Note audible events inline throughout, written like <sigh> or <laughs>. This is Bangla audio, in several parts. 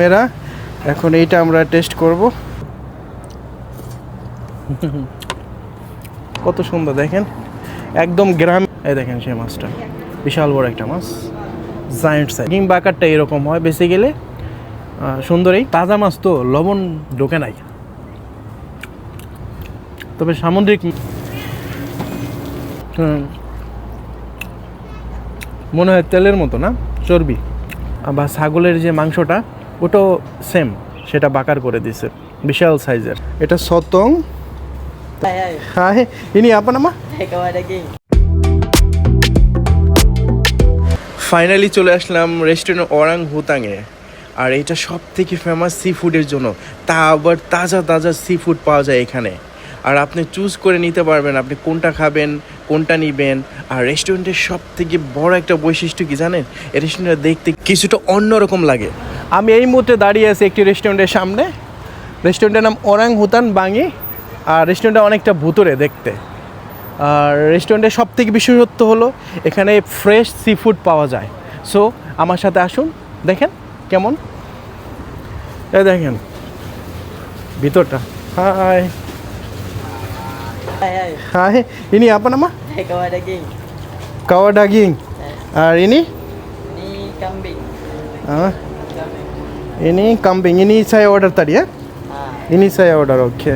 মেরা এখন এইটা আমরা টেস্ট করব। কত সুন্দর দেখেন। একদম গ্রাম এই দেখেন সেই মাছটা। বিশাল বড় একটা মাছ। জায়েন্ট সাইজ কিং বাকারটা এরকম হয় বেঁচে গেলে সুন্দরই। তাজা মাছ তো লবণ ঢোকে নাই। তবে সামুদ্রিক মনে হয় তেলের মতো না? চর্বি। বা ছাগলের যে মাংসটা ওটাও সেম সেটা বাকার করে দিছে বিশাল সাইজের এটা সতং। হ্যাঁ ay. হাই ইনি আপা নামা ফাইনালি চলে আসলাম রেস্টুরেন্ট ওরাং হুতাংয়ে আর এটা সব থেকে ফেমাস সি ফুডের জন্য। তা আবার তাজা তাজা সি ফুড পাওয়া যায় এখানে। আর আপনি চুজ করে নিতে পারবেন আপনি কোনটা খাবেন, কোনটা নিবেন। আর রেস্টুরেন্টের সব থেকে বড় একটা বৈশিষ্ট্য কি জানেন? রেস্টুরেন্টটা দেখতে কিছুটা অন্যরকম লাগে। আমি এই মুহূর্তে দাঁড়িয়ে আছি একটি রেস্টুরেন্টের সামনে। রেস্টুরেন্টের নাম ওরাং হুতান বাঙি, আর রেস্টুরেন্টটা অনেকটা ভুতুরে দেখতে। আর রেস্টুরেন্টের সব থেকে বিশেষত্ব হলো, এখানে ফ্রেশ সি ফুড পাওয়া যায়। সো আমার সাথে আসুন, দেখেন কেমন। দেখেন, ভিতরটা। High Ay. হাই ইনি আপনার নামা Ikaw daging. কাওয়া ডাগিং আর ইনি Ni kambing. আহ, Kambing. ইনি কাম্পিং ইনি চাই অর্ডার তারি হ্যাঁ Ah. ইনি চাই অর্ডার ওকে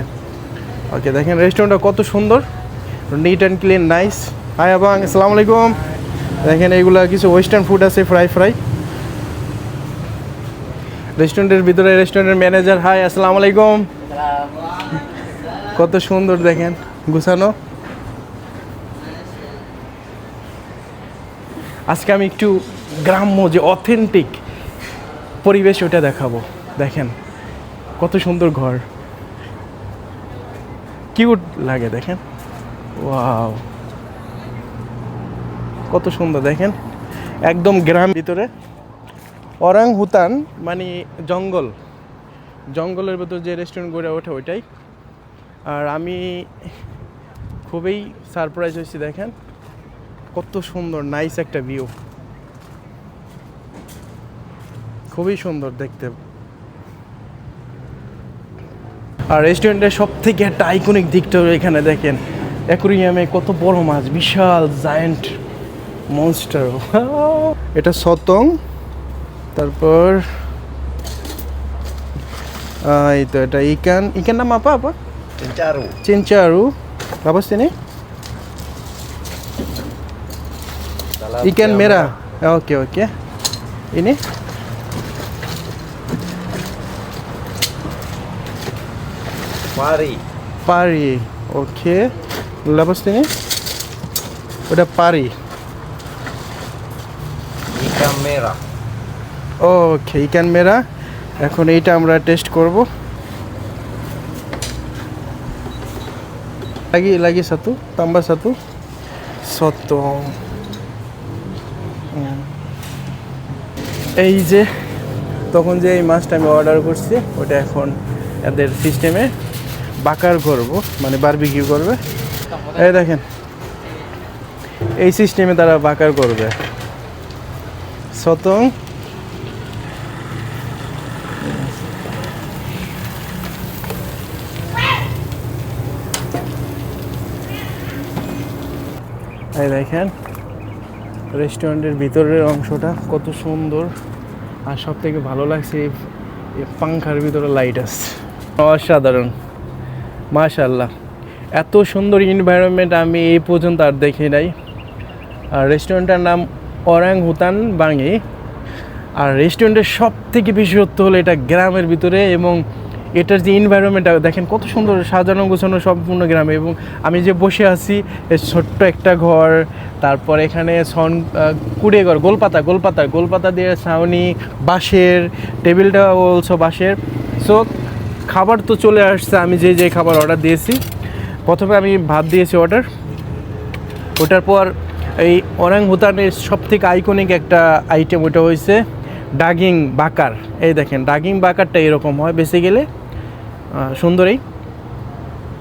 ওকে দেখেন রেস্টুরেন্টটা কত সুন্দর। Neat and clean nice hi আবাং আসসালামু আলাইকুম দেখেন এইগুলা কিছু ওয়েস্টার্ন ফুড আছে ফ্রাই ফ্রাই রেস্টুরেন্টের ভিতরে রেস্টুরেন্টের ম্যানেজার হাই আসসালামু আলাইকুম কত সুন্দর দেখেন। গুছানো। আজকে আমি একটু গ্রাম্য যে অথেন্টিক পরিবেশ ওটা দেখাবো। দেখেন, কত সুন্দর ঘর। কিউট লাগে, দেখেন। ওয়াও। কত সুন্দর, দেখেন। একদম গ্রাম ভিতরে। অরাং হুতান মানে জঙ্গল। জঙ্গলের ভেতর যে রেস্টুরেন্ট গড়ে ওঠে ওইটাই। আর আমি খুবই সারপ্রাইজ হয়েছি দেখেন। কত সুন্দর নাইস একটা ভিউ খুবই সুন্দর দেখতে। আর রেস্টুরেন্টের সব থেকে একটা আইকনিক দিকটা এখানে দেখেন। অ্যাকুরিয়ামে কত বড় মাছ বিশাল জায়েন্ট মনস্টার <laughs> এটা সতং তারপর এই তো এটা ইকান। ইকান নাম আপা? আপা Cincaro. Cincaru. Ini? Ikan merah. Oke oke. Ini? Mari. Pari. Oke. Lepas ini? Udah pari. Ikan merah. ওকে ইকান মেরা এখন এইটা আমরা টেস্ট করব lagi lagi satu, tambah satu. Soto. এই যে, তখন যে এই মাছটা আমি অর্ডার করছি, ওটা এখন এদের সিস্টেমে বাকার করব মানে বারবিকিউ করবে। এই দেখেন। এই সিস্টেমে তারা বাকার করবে। সতং এই দেখেন রেস্টুরেন্টের ভিতরের অংশটা কত সুন্দর। আর সব থেকে ভালো লাগছে পাংখার ভিতরে লাইট আছে অসাধারণ। মাশাল্লাহ এত সুন্দর এনভায়রনমেন্ট আমি এই পর্যন্ত আর দেখি নাই। আর রেস্টুরেন্টটার নাম অরাং হুতান বাঙি। আর রেস্টুরেন্টের সব থেকে বিশেষত্ব হলো এটা গ্রামের ভিতরে এবং এটার যে এনভায়রনমেন্টটা দেখেন কত সুন্দর সাজানো গোছানো সম্পূর্ণ গ্রামে এবং আমি যে বসে আছি ছোট্ট একটা ঘর তারপর এখানে সন কুড়িয়ে ঘর গোলপাতা গোলপাতা গোলপাতা দিয়ে ছাউনি বাঁশের টেবিলটা অলসো বাঁশের। সো খাবার তো চলে আসছে আমি যে যে খাবার অর্ডার দিয়েছি। প্রথমে আমি ভাত দিয়েছি অর্ডার ওটার পর এই অরাং ভুতানের সব থেকে আইকনিক একটা আইটেম ওটা হয়েছে ডাগিং বাকার। এই দেখেন ডাগিং বাকারটা এরকম হয় আহ, সুন্দরই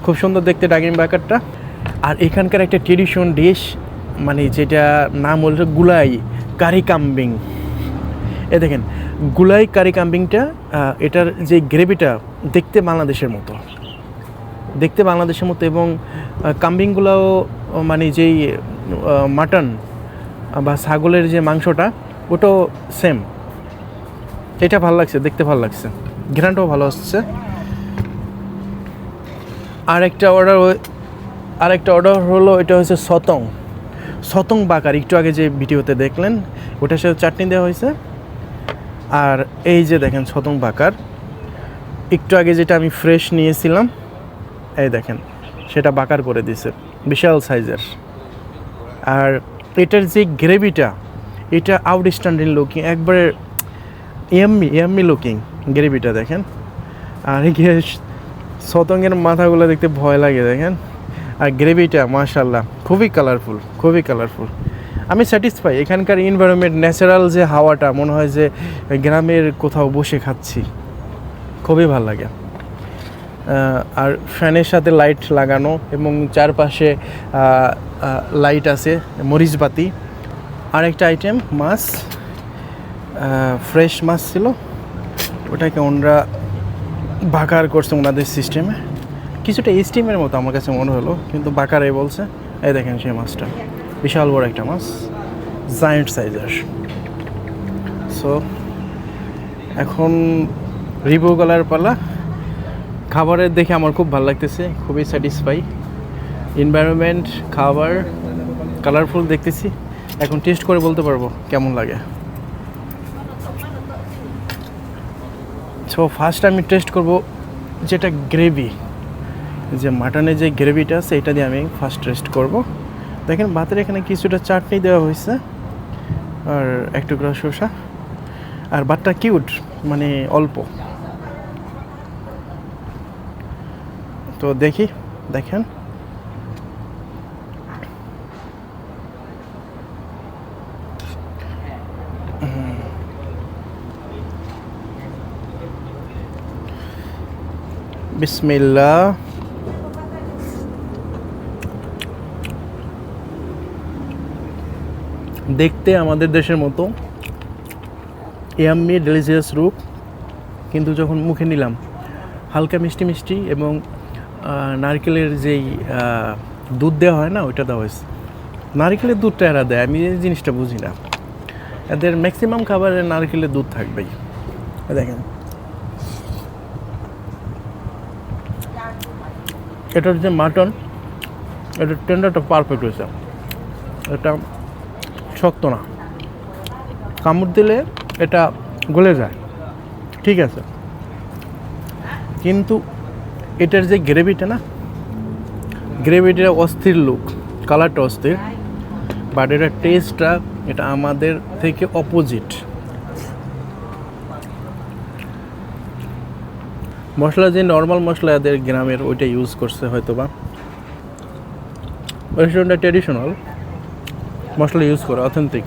খুব সুন্দর দেখতে ডাগিং বাকারটা। আর এখানকার একটা ট্রেডিশন ডিশ মানে যেটা নাম হলো গুলাই কারি কাম্বিং। এ দেখেন, গুলাই কারি কাম্বিংটা এটার যে গ্রেভিটা দেখতে বাংলাদেশের মতো। দেখতে বাংলাদেশের মতো এবং কাম্বিংগুলোও মানে যেই মাটন বা ছাগলের যে মাংসটা, ওটাও সেম এটা ভালো লাগছে, দেখতে ভালো লাগছে। ঘ্রানটাও ভালো আসছে। আরেকটা অর্ডার আরেকটা অর্ডার হলো, এটা হচ্ছে সতং। সতং বাকার, একটু আগে যে ভিডিওতে দেখলেন, ওটার সাথে চাটনি দেওয়া হয়েছে। আর এই যে দেখেন সতং বাকার, একটু আগে যেটা আমি ফ্রেশ নিয়েছিলাম, এই দেখেন, সেটা বাকার করে দিছে বিশাল সাইজের আর এটার যে গ্রেভিটা, এটা আউটস্ট্যান্ডিং লুকিং একবারে ইয়াম্মি ইয়াম্মি লুকিং গ্রেভিটা দেখেন। আর এই সতঙ্গের মাথাগুলো দেখতে ভয় লাগে, দেখেন? আর গ্রেভিটা মাশাল্লাহ খুবই কালারফুল খুবই কালারফুল আমি স্যাটিসফাই এখানকার এনভায়রনমেন্ট ন্যাচারাল যে হাওয়াটা, মনে হয় যে গ্রামের কোথাও বসে খাচ্ছি। খুবই ভালো লাগে। আর ফ্যানের সাথে লাইট লাগানো এবং চারপাশে লাইট আছে, মরিচবাতি। আরেকটা আইটেম মাছ। ফ্রেশ মাছ ছিল। ওটাকে ওনারা বাকার করছে ওনাদের সিস্টেমে কিছুটা স্টিমের মতো আমার কাছে মনে হলো, কিন্তু বাকারে বলছে, এই দেখেন সেই মাছটা। বিশাল বড় একটা মাছ জায়েন্ট সাইজের সো এখন রিভিউ গলার পালা। খাবারের দেখে আমার খুব ভালো লাগতেছে, খুবই স্যাটিসফাই এনভায়রনমেন্ট খাবার কালারফুল দেখতেছি। এখন টেস্ট করে বলতে পারব কেমন লাগে। সো ফার্স্ট আমি টেস্ট করব যেটা গ্রেভি যে মাটনের যে গ্রেভিটা আছে এটা দিয়ে আমি ফার্স্ট টেস্ট করব। দেখেন, ভাতের এখানে কিছুটা চাটনি দেওয়া হয়েছে। আর এক টুকরা শসা। আর ভাতটা কিউট মানে অল্প। তো দেখি, দেখেন। বিসমিল্লাহ। দেখতে আমাদের দেশের মতো। ইয়াম্মি ডেলিজিয়াস রূপ। কিন্তু যখন মুখে নিলাম, হালকা মিষ্টি মিষ্টি এবং নারকেলের যেই দুধ দেওয়া হয় না, ওইটা দেওয়া হয়েছে। নারকেলের দুধটা এরা দেয়, আমি এই জিনিসটা বুঝি না। এদের ম্যাক্সিমাম খাবারে নারকেলের দুধ থাকবেই। দেখেন। এটার যে মাটন। এটার টেন্ডারটা পারফেক্ট হয়েছে। এটা শক্ত না। কামড় দিলে এটা গলে যায়। ঠিক আছে। কিন্তু এটার যে গ্রেভিটা না গ্রেভিটা অস্থির লুক কালারটা অস্থির বাট এটার টেস্টটা এটা আমাদের থেকে অপোজিট মশলা যে নর্মাল মশলা এদের গ্রামের ওইটা ইউজ করছে হয়তো বা রেস্টুরেন্টটা ট্রেডিশনাল মশলা ইউজ করে অথেন্টিক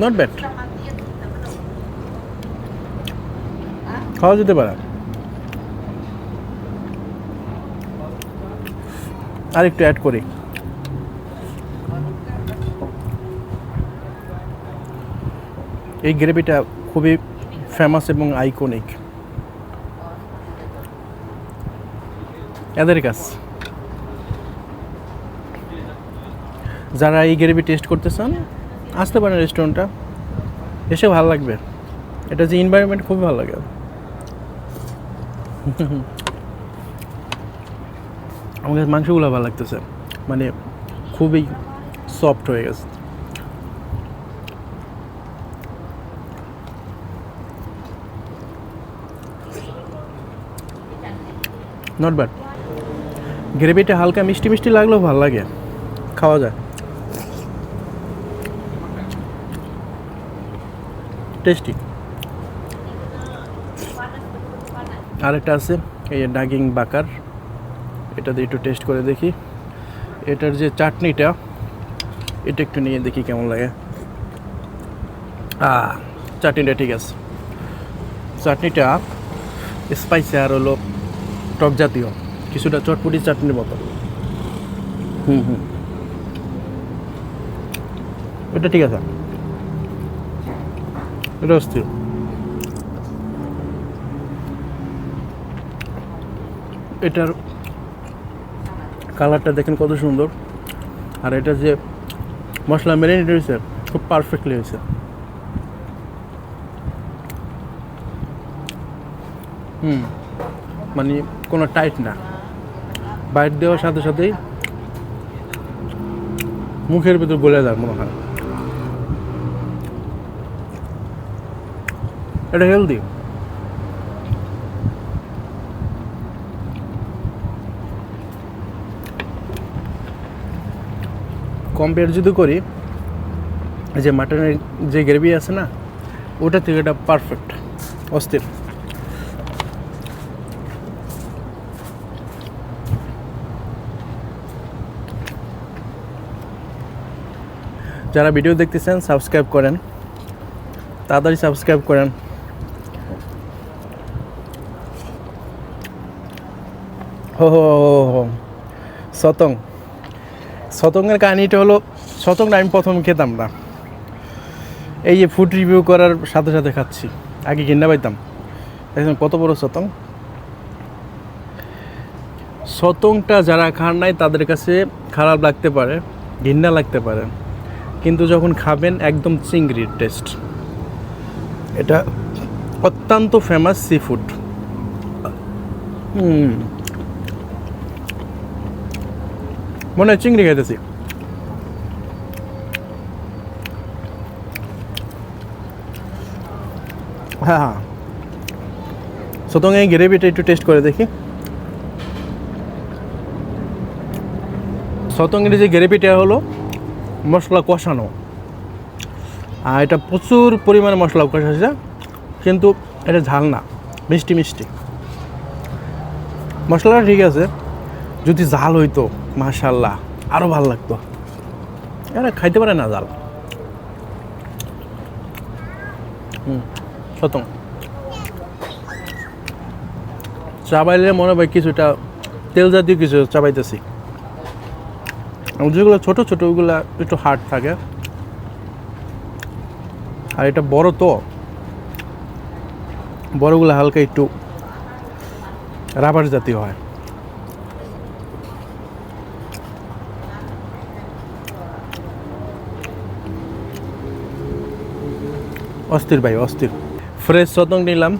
নট ব্যাড খাওয়া যেতে পারে। আর একটু অ্যাড করি। এই গ্রেভিটা খুবই ফেমাস এবং আইকনিক এদের কাছ। যারা এই গ্রেভি টেস্ট করতে চান, আসতে পারেন রেস্টুরেন্টটা এসে ভালো লাগবে। এটা যে এনভায়রনমেন্ট খুবই ভালো লাগে। আমার মাংসগুলো ভালো লাগতেছে। মানে খুবই সফট হয়ে গেছে। নট ব্যাড গ্রেভিটা হালকা মিষ্টি মিষ্টি লাগলেও ভালো লাগে। খাওয়া যায়। টেস্টি আরেকটা আছে, এই ডাগিং বাকার। এটা দিয়ে একটু টেস্ট করে দেখি। এটার যে চাটনিটা, এটা একটু নিয়ে দেখি কেমন লাগে। আ চাটনিটা ঠিক আছে। চাটনিটা স্পাইসি আর হলো টক জাতীয় কিছুটা চটপটি চাটনির মতো। হুম হুম। এটা ঠিক আছে। এটা অস্থির। এটার কালারটা দেখেন কত সুন্দর। আর এটা যে মশলা মেরিনেট হয়েছে খুব পারফেক্টলি হয়েছে। হুম। মানে কোনো টাইট না। বাইট দেওয়ার সাথে সাথেই মুখের ভিতর গলে যায় মনে হয়। এটা হেলদি কম্পেয়ার যদি করি যে মাটনের যে গ্রেভি আছে না, ওটা থেকে এটা পারফেক্ট অস্থির। যারা ভিডিও দেখতেছেন সাবস্ক্রাইব করেন। তাড়াতাড়ি সাবস্ক্রাইব করেন। হো হো হো সতং। শতঙ্গের কাহিনিটা হলো শতংটা আমি প্রথম খেতাম না। এই যে ফুড রিভিউ করার সাথে সাথে খাচ্ছি। আগে ঘিন্না পাইতাম। দেখুন কত বড় শতং শতংটা যারা খান নাই, তাদের কাছে খারাপ লাগতে পারে ঘিন্না লাগতে পারে। কিন্তু যখন খাবেন, একদম চিংড়ির টেস্ট এটা অত্যন্ত ফেমাস সি ফুড মনে হয় চিংড়ি খাইতেছি। হ্যাঁ হ্যাঁ। সুতরাং এই গ্রেভিটা একটু টেস্ট করে দেখি। সতঙ্গের যে গ্রেভিটা হলো মশলা কষানো। আর এটা প্রচুর পরিমাণে মশলা কষাচ্ছে, কিন্তু এটা ঝাল না, মিষ্টি মিষ্টি। মশলাটা ঠিক আছে, যদি জাল হইতো মাশাল্লাহ আরও ভালো লাগতো। এরা খাইতে পারে না জাল হুম সতং চাবাইলে মনে হয় কিছুটা তেল জাতীয় কিছু চাবাইতেছি যেগুলো ছোটো ছোটো, ওগুলো একটু হার্ড থাকে। আর এটা বড় তো। বড়গুলো হালকা একটু রাবার জাতীয় হয়। অস্থির ভাই, অস্থির। ফ্রেশ সতং নিলাম।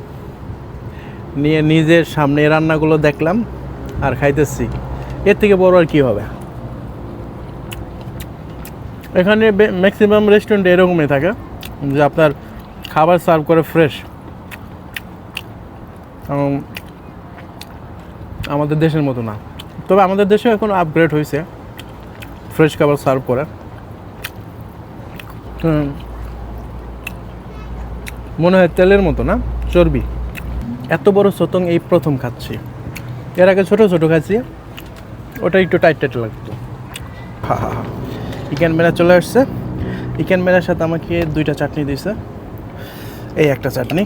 নিয়ে নিজের সামনে রান্নাগুলো দেখলাম আর খাইতেছি। এর থেকে বড় আর কি হবে? এখানে ম্যাক্সিমাম রেস্টুরেন্টে এরকমই থাকে, যে আপনার খাবার সার্ভ করে ফ্রেশ আমাদের দেশের মতো না। তবে আমাদের দেশেও এখন আপগ্রেড হয়েছে ফ্রেশ খাবার সার্ভ করে। মনে হয় তেলের মতো না? চর্বি। এত বড় সতং এই প্রথম খাচ্ছি। এর আগে ছোট ছোট খাচ্ছি, ওটা একটু টাইট টাইট লাগতো। হা হা হা। চিকেন মেলা চলে আসছে। চিকেন মেলার সাথে আমাকে দুইটা চাটনি দিয়েছে এই একটা চাটনি।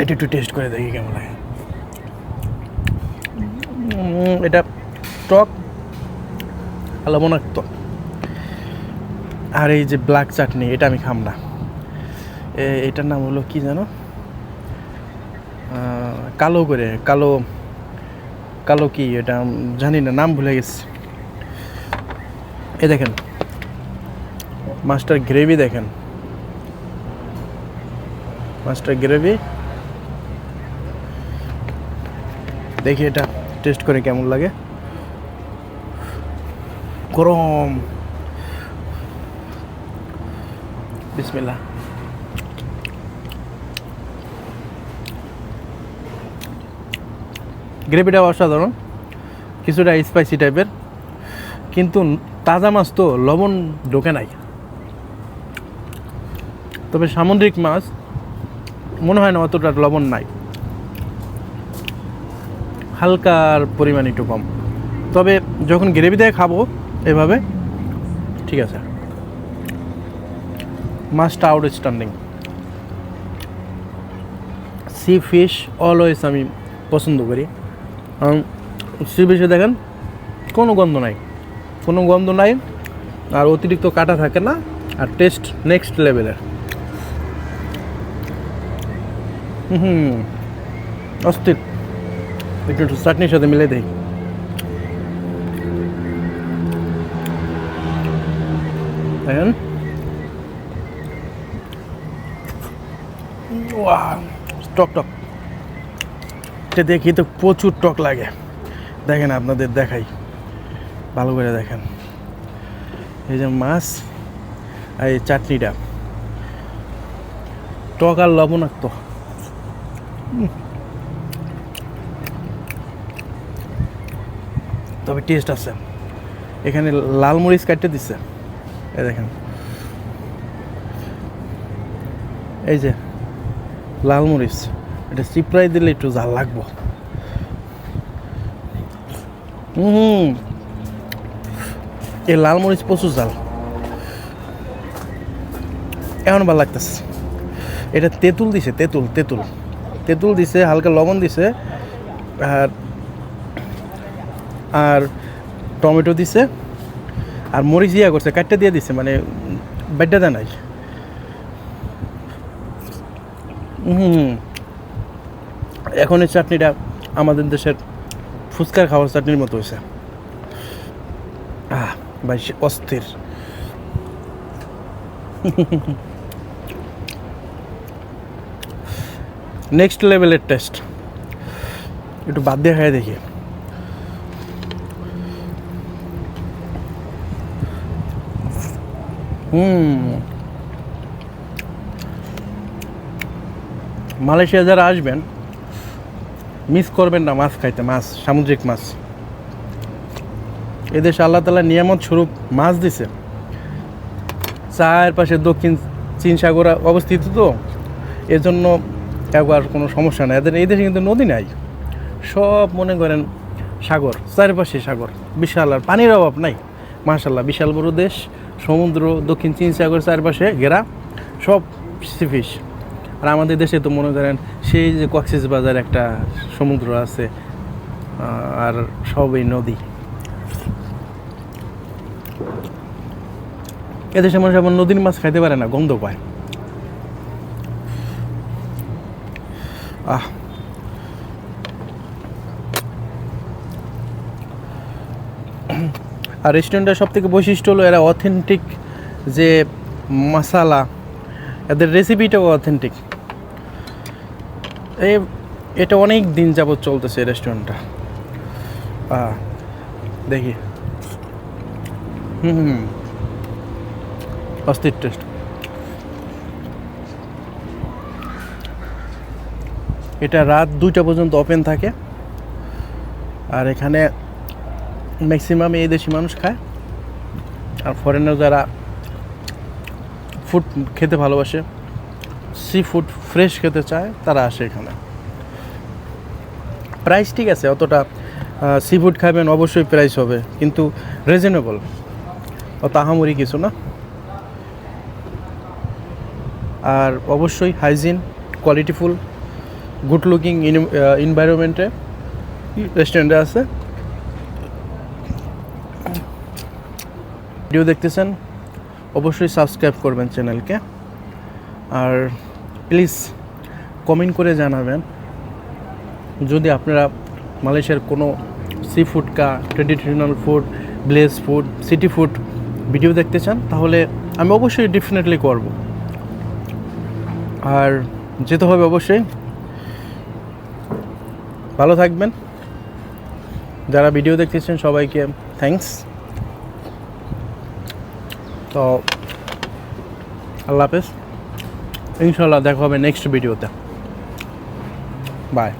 এটা একটু টেস্ট করে দেখি কেমন লাগে। এটা টক লবণাক্ত। আর এই যে ব্ল্যাক চাটনি, এটা আমি খাম না। এটার নাম হলো কি জানো? কালো করে, কালো কালো কি? এটা জানি না, নাম ভুলে গেছি। এ দেখেন। মাস্টার গ্রেভি দেখেন। মাস্টার গ্রেভি দেখি এটা টেস্ট করে কেমন লাগে। গরম। বিসমিল্লা গ্রেভিটা অসাধারণ। কিছুটা স্পাইসি টাইপের কিন্তু তাজা মাছ তো লবণ ঢোকে নাই। তবে সামুদ্রিক মাছ, মনে হয় না অতটা লবণ নাই। হালকার পরিমাণ একটু কম। তবে যখন গ্রেভি দিয়ে খাব এভাবে, ঠিক আছে। মাছটা আউটস্ট্যান্ডিং সি ফিশ অলওয়েজ আমি পছন্দ করি। সি ফিশে দেখেন কোনো গন্ধ নাই। কোনো গন্ধ নাই, আর অতিরিক্ত কাটা থাকে না, আর টেস্ট নেক্সট লেভেলের হুম অস্থির। একটু একটু চাটনির সাথে মিলে দেখেন। টক টক। এটা দেখি তো প্রচুর টক লাগে। দেখেন আপনাদের দেখাই। ভালো করে দেখেন। এই যে মাছ আর এই চাটনিটা। টক আর লবণাক্ত। তবে টেস্ট আছে। এখানে লাল মরিচ কাটতে দিচ্ছে এই দেখেন। এই যে লাল মরিচ। এটা চিপড়াই দিলে একটু ঝাল লাগবো। হুম এই লাল মরিচ প্রচুর ঝাল। এখন ভালো লাগতেছে। এটা তেঁতুল দিছে, তেঁতুল তেঁতুল। তেঁতুল দিছে, হালকা লবণ দিছে, আর আর টমেটো দিছে, আর মরিচ ইয়া করছে কাটটা দিয়ে দিছে মানে বেডটা দেয় নাই। হুম। এখন এই চাটনিটা আমাদের দেশের ফুচকার খাওয়ার চাটনির মতো হয়েছে। সে অস্থির। নেক্সট লেভেলের টেস্ট একটু বাদ দিয়ে খাই দেখি। হুম। মালয়েশিয়া যারা আসবেন মিস করবেন না মাছ খাইতে, মাছ, সামুদ্রিক মাছ। এদেশে আল্লাহ তালা নিয়ামত স্বরূপ মাছ দিছে। চায়ের পাশে দক্ষিণ চীন সাগর অবস্থিত তো, এজন্য একবার কোনো সমস্যা নেই। এদের এই দেশে কিন্তু নদী নাই। সব মনে করেন সাগর, চারপাশে সাগর। বিশাল আর পানির অভাব নাই। মাশাল্লাহ বিশাল বড় দেশ। সমুদ্র, দক্ষিণ চীন সাগর চারপাশে ঘেরা। সব সিফিস আর আমাদের দেশে তো মনে করেন সেই যে কক্সিস বাজার একটা সমুদ্র আছে আর সবই নদী। এদেশে মানুষ আবার নদীর মাছ খাইতে পারে না, গন্ধ পায়। আহ। আর রেস্টুরেন্টের সব থেকে বৈশিষ্ট্য হলো এরা অথেন্টিক যে মশালা এদের রেসিপিটাও অথেন্টিক এই এটা অনেক দিন যাবৎ চলতেছে রেস্টুরেন্টটা দেখি। হুম হুম। অস্থির টেস্ট এটা রাত দুইটা পর্যন্ত ওপেন থাকে। আর এখানে ম্যাক্সিমাম এই দেশি মানুষ খায়। আর ফরেনার যারা ফুড খেতে ভালোবাসে সি ফুড ফ্রেশ খেতে চায়, তারা আসে এখানে। প্রাইস ঠিক আছে, অতটা সি ফুড খাবেন অবশ্যই প্রাইস হবে, কিন্তু রিজনেবল অত আহামরি কিছু না। আর অবশ্যই হাইজিন কোয়ালিটিফুল গুড লুকিং এনভায়রনমেন্টে রেস্টুরেন্টে আছে। ভিডিও দেখতেছেন, অবশ্যই সাবস্ক্রাইব করবেন চ্যানেলকে আর প্লিজ কমেন্ট করে জানাবেন, যদি আপনারা মালয়েশিয়ার কোনো সি ফুড কা ট্রেডিশনাল ফুড ব্লেস ফুড সিটি ফুড ভিডিও দেখতে চান, তাহলে আমি অবশ্যই ডেফিনেটলি করব। আর যেতে হবে অবশ্যই। ভালো থাকবেন। যারা ভিডিও দেখতেছেন সবাইকে থ্যাংকস তো, আল্লাহ হাফেজ। ইনশাল্লাহ দেখা হবে নেক্সট ভিডিওতে বাই